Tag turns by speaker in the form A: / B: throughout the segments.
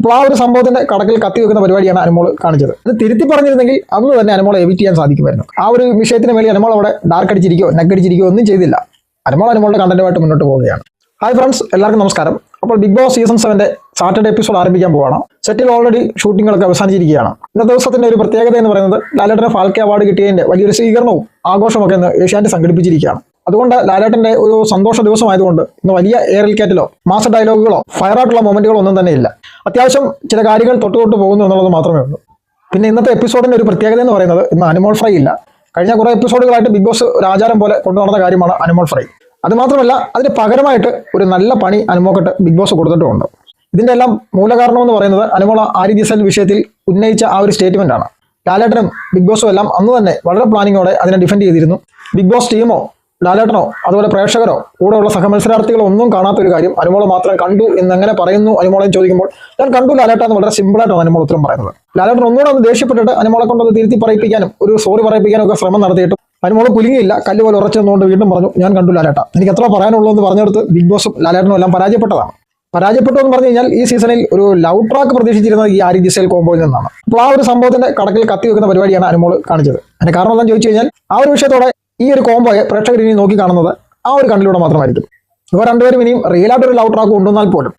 A: അപ്പോൾ ആ ഒരു സംഭവത്തിന്റെ കടക്കിൽ കത്തി വെക്കുന്ന പരിപാടിയാണ് അനുമോൾ കാണിച്ചത്. അത് തിരുത്തി പറഞ്ഞിരുന്നെങ്കിൽ അന്ന് തന്നെ അനുമോൾ എവിറ്റ് ചെയ്യാൻ സാധിക്കുമായിരുന്നു. ആ ഒരു വിഷയത്തിന് മേലെ അനുമോൾ അവിടെ ഡാർക്ക് അടിച്ചിരിക്കോ നെക്ക് അടിച്ചിരിക്കോ ഒന്നും ചെയ്തില്ല. അനുമോൾ അനുമോളുടെ കണ്ടന്റുമായിട്ട് മുന്നോട്ട് പോവുകയാണ്. ഹായ് ഫ്രണ്ട്സ് എല്ലാവർക്കും നമസ്കാരം. അപ്പോൾ ബിഗ് ബോസ് സീസൺ സെവന്റെ സാറ്റർഡേ എപ്പിസോഡ് ആരംഭിക്കാൻ പോവാണ്. സെറ്റിൽ ഓൾറെഡി ഷൂട്ടിങ്ങുകളൊക്കെ അവസാനിച്ചിരിക്കുകയാണ്. ഇന്നത്തെ ദിവസത്തിന്റെ ഒരു പ്രത്യേകത എന്ന് പറയുന്നത് ലാലേട്ടന് ഫാൽക്കെ അവാർഡ് കിട്ടിയതിന്റെ വലിയൊരു സ്വീകരണവും ആഘോഷമൊക്കെ ഇന്ന് ഏഷ്യാനെറ്റ് സംഘടിപ്പിച്ചിരിക്കുകയാണ്. അതുകൊണ്ട് ലാലേട്ടന്റെ ഒരു സന്തോഷ ദിവസമായതുകൊണ്ട് ഇന്ന് വലിയ എയറിൽ കാറ്റിലോ മാസ ഡയലോഗുകളോ ഫയറായിട്ടുള്ള മൊമെന്റുകളോ ഒന്നും തന്നെ ഇല്ല. അത്യാവശ്യം ചില കാര്യങ്ങൾ തൊട്ട് തൊട്ട് പോകുന്നു എന്നുള്ളത് മാത്രമേ ഉള്ളൂ. പിന്നെ ഇന്നത്തെ എപ്പിസോഡിന്റെ ഒരു പ്രത്യേകത എന്ന് പറയുന്നത് ഇന്ന് അനിമോൾ ഫ്രൈ ഇല്ല. കഴിഞ്ഞ കുറേ എപ്പിസോഡുകളായിട്ട് ബിഗ് ബോസ് ഒരു ആചാരം പോലെ കൊണ്ടുനടന്ന കാര്യമാണ് അനിമോൾ ഫ്രൈ അത് മാത്രമല്ല അതിന് പകരമായിട്ട് ഒരു നല്ല പണി അനുമോക്കട്ട് ബിഗ് ബോസ് കൊടുത്തിട്ടുമുണ്ട്. ഇതിന്റെ എല്ലാം മൂലകാരണം എന്ന് പറയുന്നത് അനുമോള ആരി ദിസൽ വിഷയത്തിൽ ഉന്നയിച്ച ആ ഒരു സ്റ്റേറ്റ്മെന്റ് ആണ്. ലാലേട്ടനും ബിഗ് ബോസും എല്ലാം അന്ന് തന്നെ വളരെ പ്ലാനിങ്ങോടെ അതിനെ ഡിഫെൻഡ് ചെയ്തിരുന്നു. ബിഗ് ബോസ് ടീമോ ലാലേട്ടനോ അതുപോലെ പ്രേക്ഷകരോ കൂടെയുള്ള സഹമത്സരാർത്ഥികളോ ഒന്നും കാണാത്ത ഒരു കാര്യം അനുമോൾ മാത്രം കണ്ടു എന്നെങ്ങനെ പറയുന്നു അനുമോളെന്ന് ചോദിക്കുമ്പോൾ. ഞാൻ കണ്ടു ലാലേട്ട എന്ന് വളരെ സിമ്പിളായിട്ടാണ് അനുമോൾ ഉത്തരം പറയുന്നത്. ലാലേട്ടൻ ഒന്നുകൂടെ ഒന്ന് ദേഷ്യപ്പെട്ടിട്ട് അനുമോളെ കൊണ്ടൊന്ന് തിരുത്തി പറയിപ്പിക്കാനും ഒരു സോറി പറയിപ്പിക്കാനും ഒക്കെ ശ്രമം നടത്തിയിട്ടും അനുമോൾ കുലുങ്ങിയില്ല. കല്ല് പോലെ ഉറച്ചെന്നുകൊണ്ട് വീണ്ടും പറഞ്ഞു ഞാൻ കണ്ടു ലാലേട്ട. എനിക്ക് എത്ര പറയാനുള്ളൂ എന്ന് പറഞ്ഞെടുത്ത് ബിഗ് ബോസും ലാലേട്ടനും എല്ലാം പരാജയപ്പെട്ടതാണ്. പരാജയപ്പെട്ടു എന്ന് പറഞ്ഞു കഴിഞ്ഞാൽ ഈ സീസണിൽ ഒരു ലവ് ട്രാക്ക് പ്രതീക്ഷിച്ചിരുന്നത് ഈ ആരി ജിസേൽ കോമ്പോയിൽ നിന്നാണ്. അപ്പോൾ ആ ഒരു സംഭവത്തിന്റെ കടക്കിൽ കത്തി വെക്കുന്ന പരിപാടിയാണ് അനുമോൾ കാണിച്ചത്. അതിന്റെ കാരണം എന്താണെന്ന് ചോദിച്ചു കഴിഞ്ഞാൽ ആ ഒരു വിഷയത്തോടെ ഈ ഒരു കോമ്പോ പ്രേക്ഷകർ ഇനി നോക്കി കാണുന്നത് ആ ഒരു കണ്ണിലൂടെ മാത്രമായിരിക്കും. ഇവർ രണ്ടുപേരും ഇനിയും റിയലായിട്ട് ഒരു ലവ് ട്രാക്ക് കൊണ്ടുവന്നാൽ പോലും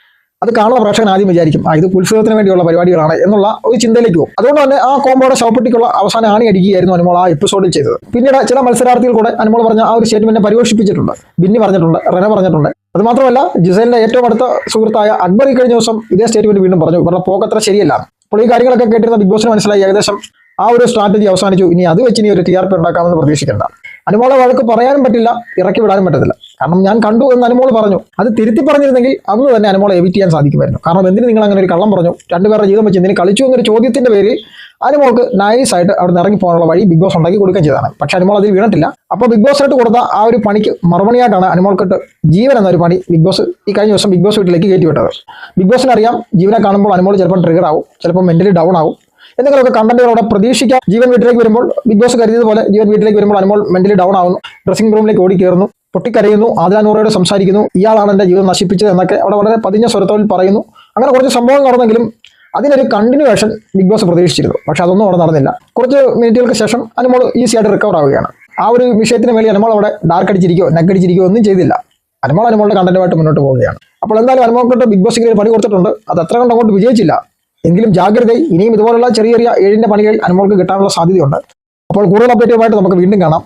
A: അത് കാണുന്ന പ്രേക്ഷകൻ ആദ്യം വിചാരിക്കും ആ ഇത് ഉത്സവത്തിന് വേണ്ടിയുള്ള പരിപാടികളാണ് എന്നുള്ള ഒരു ചിന്തയിലേക്ക് പോകും. അതുകൊണ്ട് തന്നെ ആ കോമ്പോയുടെ ഷോപ്പിട്ടിക്കുള്ള അവസാനം ആണി അടിക്കുകയായിരുന്നു അനുമോൾ ആ എപ്പിസോഡിൽ ചെയ്തത്. പിന്നീട് ചില മത്സരാർത്ഥികൾ കൂടെ അനുമോൾ പറഞ്ഞ ആ ഒരു സ്റ്റേറ്റ്മെന്റ് പരിപോഷിപ്പിച്ചിട്ടുണ്ട് ബിന്നി പറഞ്ഞിട്ടുണ്ട് റെന പറഞ്ഞിട്ടുണ്ട്. അത് മാത്രമല്ല ജിസലിന്റെ ഏറ്റവും അടുത്ത സുഹൃത്തായ അക്ബർ ഈ കഴിഞ്ഞ ദിവസം ഇതേ സ്റ്റേറ്റ്മെന്റ് വീണ്ടും പറഞ്ഞു ഇവരുടെ പോക്കത്ര ശരിയല്ല. അപ്പോൾ ഈ കാര്യങ്ങളൊക്കെ കേട്ടിരുന്ന ബിഗ് ബോസിന് മനസ്സിലായി ഏകദേശം ആ ഒരു സ്ട്രാറ്റജി അവസാനിച്ചു. ഇനി അത് വെച്ച് ഇനി ഒരു ടി ആർ പി ഉണ്ടാക്കാമെന്ന് പ്രതീക്ഷിക്കേണ്ട. അനുമോളെ വഴക്ക് പറയാനും പറ്റില്ല ഇറക്കി വിടാനും പറ്റത്തില്ല. കാരണം ഞാൻ കണ്ടു എന്ന് അനുമോൾ പറഞ്ഞു. അത് തിരുത്തി പറഞ്ഞിരുന്നെങ്കിൽ അന്ന് തന്നെ അനുമോളെ എവിറ്റ് ചെയ്യാൻ സാധിക്കുമായിരുന്നു. കാരണം എന്തിന് നിങ്ങൾ അങ്ങനെ ഒരു കള്ളം പറഞ്ഞു? രണ്ടുപേരുടെ ജീവിതം വെച്ച് എന്തിനു കളിച്ചു എന്നൊരു ചോദ്യത്തിന്റെ പേരിൽ അനുമോൾക്ക് നൈസായിട്ട് അവിടെ നിന്ന് ഇറങ്ങി പോകാനുള്ള വഴി ബിഗ് ബോസ് ഉണ്ടാക്കി കൊടുക്കുകയും ചെയ്തതാണ്. പക്ഷെ അനുമോൾ അതിൽ വീണിട്ടില്ല. അപ്പോൾ ബിഗ് ബോസ് ആയിട്ട് കൊടുത്ത ആ ഒരു പണിക്ക് മറുപടിയായിട്ടാണ് അനുമോൾക്കിട്ട് ജീവൻ എന്നൊരു പണി ബിഗ് ബോസ് ഈ കഴിഞ്ഞ ദിവസം ബിഗ് ബോസ് വീട്ടിലേക്ക് കയറ്റി വിട്ടത് ബിഗ് ബോസിനറിയാം ജീവനെ കാണുമ്പോൾ അനുമോൾ ചിലപ്പോൾ ട്രിഗർ ആവും ചിലപ്പോൾ മെന്റലി ഡൗൺ ആവും. എന്തെങ്കിലുമൊക്കെ കണ്ടന്റുകളോടെ പ്രതീക്ഷിക്കാം. ജീവൻ വീട്ടിലേക്ക് വരുമ്പോൾ ബിഗ് ബോസ് കരുതിയത് പോലെ ജീവൻ വീട്ടിലേക്ക് വരുമ്പോൾ അനുമോൾ മെന്റലി ഡൗൺ ആവുന്നു. ഡ്രസ്സിംഗ് റൂമിലേക്ക് ഓടി കയറുന്നു പൊട്ടിക്കരയുന്നു. ആദിലാനൂറയോട് സംസാരിക്കുന്നു. ഇയാളാണ് എന്റെ ജീവിതം നശിപ്പിച്ചത് എന്നൊക്കെ അവിടെ വളരെ പതിഞ്ഞ സ്വരത്തോൽ പറയുന്നു. അങ്ങനെ കുറച്ച് സംഭവങ്ങൾ നടന്നെങ്കിലും അതിനൊരു കണ്ടിന്യൂവേഷൻ ബിഗ് ബോസ് പ്രതീക്ഷിച്ചിരുന്നു. പക്ഷെ അതൊന്നും അവിടെ നടന്നില്ല. കുറച്ച് മിനിറ്റുകൾക്ക് ശേഷം അനുമോൾ ഈസി ആയിട്ട് റിക്കവർ ആവുകയാണ്. ആ ഒരു വിഷയത്തിന് വേണ്ടി അനുമോൾ അവിടെ ഡാർക്ക് അടിച്ചിരിക്കോ നെക്ക് അടിച്ചിരിക്കോ ഒന്നും ചെയ്തില്ല. അനുമോൾ അനുമോളുടെ കണ്ടന്റുമായിട്ട് മുന്നോട്ട് പോവുകയാണ്. അപ്പോൾ എന്തായാലും അനുമോൾക്കിട്ട് ബിഗ് ബോസ് ഇങ്ങനെ പണി കൊടുത്തിട്ടുണ്ട്. അത് എത്ര കണ്ട് അങ്ങോട്ട് വിജയിച്ചില്ല. എങ്കിലും ജാഗ്രത ഇനിയും ഇതുപോലുള്ള ചെറിയ ചെറിയ ഏഴിന്റെ പണികൾ അനുമോൾക്ക് കിട്ടാനുള്ള സാധ്യതയുണ്ട് അപ്പോൾ കൂടുതൽ അപ്ഡേറ്റുമായിട്ട് നമുക്ക് വീണ്ടും കാണാം.